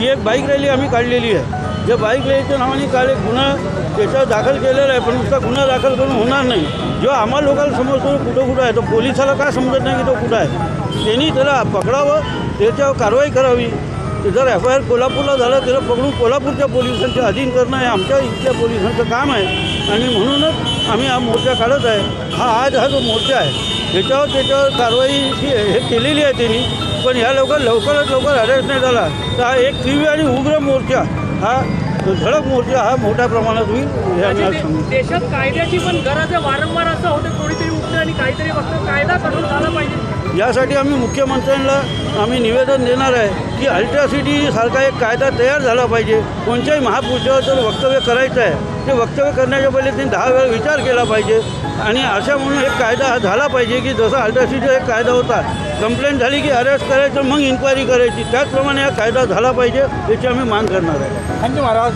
ही एक bike rally आम्ही काढलेली आहे. जे बाईक रॅलीच्या नावाने काल एक गुन्हा त्याच्यावर दाखल केलेला आहे पण नुसता गुन्हा दाखल करून होणार नाही. जेव्हा आम्हाला लोकांना समजतो कुठं कुठं आहे तो पोलिसाला काय समजत नाही की तो कुठं आहे. त्यांनी त्याला पकडावं त्याच्यावर कारवाई करावी. जर एफ आय आर कोल्हापूरला झालं त्याला पकडून कोल्हापूरच्या पोलिसांच्या अधीन करणं हे आमच्या इथल्या पोलिसांचं काम आहे. आणि म्हणूनच आम्ही हा मोर्चा काढत आहे. हा आज हा जो मोर्चा आहे त्याच्यावर त्याच्यावर कारवाई ही केलेली आहे त्यांनी. पण ह्या लवकर लवकरात लवकर अरेस्ट नाही झाला तर हा एक तीव्र आणि उग्र मोर्चा हा धडक मोर्चा हा मोठ्या प्रमाणात होईल सांगू. देशात कायद्याची पण गरज आहे. वारंवार असं होतं कोणीतरी उठतं आणि काहीतरी बघतं कायदा कठोर झाला पाहिजे. यासाठी आम्ही मुख्यमंत्र्यांना आम्ही निवेदन देणार आहे की अल्ट्रासिटी सारखा एक कायदा तयार झाला पाहिजे. कोणत्याही महापुरुषावर जर वक्तव्य करायचं आहे. ते वक्तव्य करण्याच्या पहिले त्यांनी दहा वेळा विचार केला पाहिजे. आणि अशा म्हणून एक कायदा झाला पाहिजे की जसा अल्ट्रासिटीचा एक कायदा होता कंप्लेंट झाली की अरेस्ट करायचं मग इन्क्वायरी करायची. त्याचप्रमाणे हा कायदा झाला पाहिजे याची आम्ही मांग करणार आहे. थँक्यू महाराज.